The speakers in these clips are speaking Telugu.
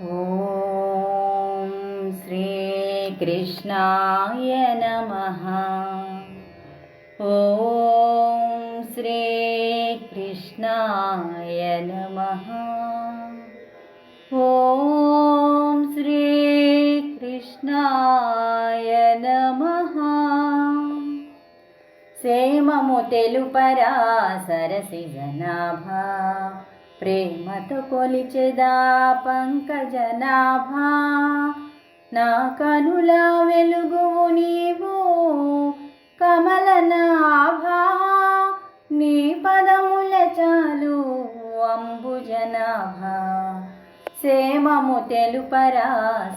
ॐ श्रीकृष्णाय नमः। ॐ श्रीकृष्णाय नमः। ॐ श्रीकृष्णाय नमः। से जनाभा ప్రేమతో కొలిచెదా పంకజనాభా. నా కనుల వెలుగువు నీవు కమలనాభా నీ పదముల చాలు అంబుజనాభా సేమము తెలుపరా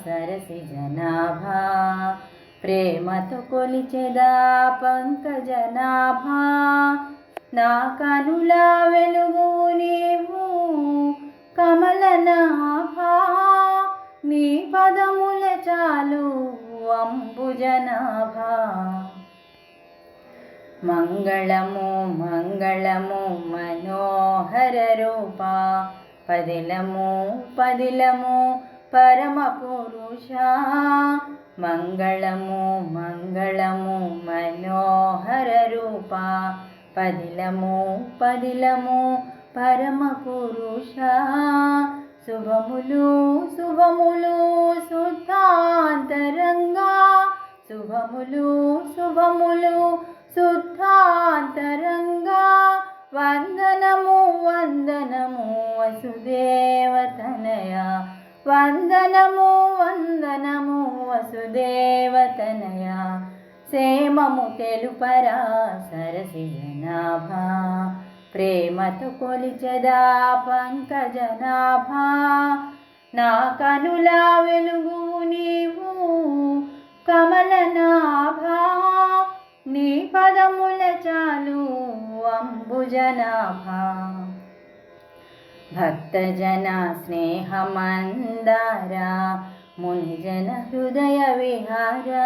సరసి జనాభా. ప్రేమతో కొలిచెదా పంకజనాభా. నా కనుల వెలుగు నీవు కమలనాభా నీ పదముల చాలు అంబుజనాభా మంగళము మంగళము మనోహర రూప పదిలము పదిలము పరమ పురుష. మంగళము మంగళము మనోహర రూప పదిలము పదిలము పరమ పురుష. శుభములు శుభములు శుద్ధాంతరంగా. శుభములు శుభములు శుద్ధాంతరంగా. వందనము వందనము వసుదేవతనయ వందనము వందనము వసుదేవతనయ క్షేమము తెలుపరా సరసి జనాభా. ప్రేమతో కొలిచదా పంకజనాభా నా కనులా వెలుగు నీవు కమలనాభా నీ పదముల చాలు అంబుజనాభా భక్తజన స్నేహమందార మునిజన హృదయ విహారా.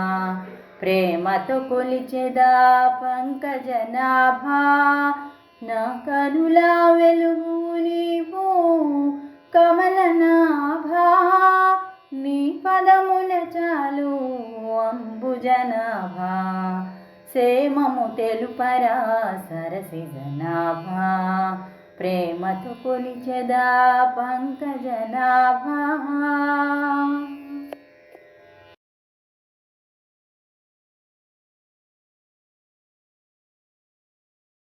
ప్రేమతో కొలిచెదా పంకజనాభా. నా కనులా వెలుగు నీవు కమలనాభా. నీ పదముల చాలు అంబుజనాభా. సేమము తెలుపరా సరసి జనాభా ప్రేమతో కొలిచెదా పంకజనాభా.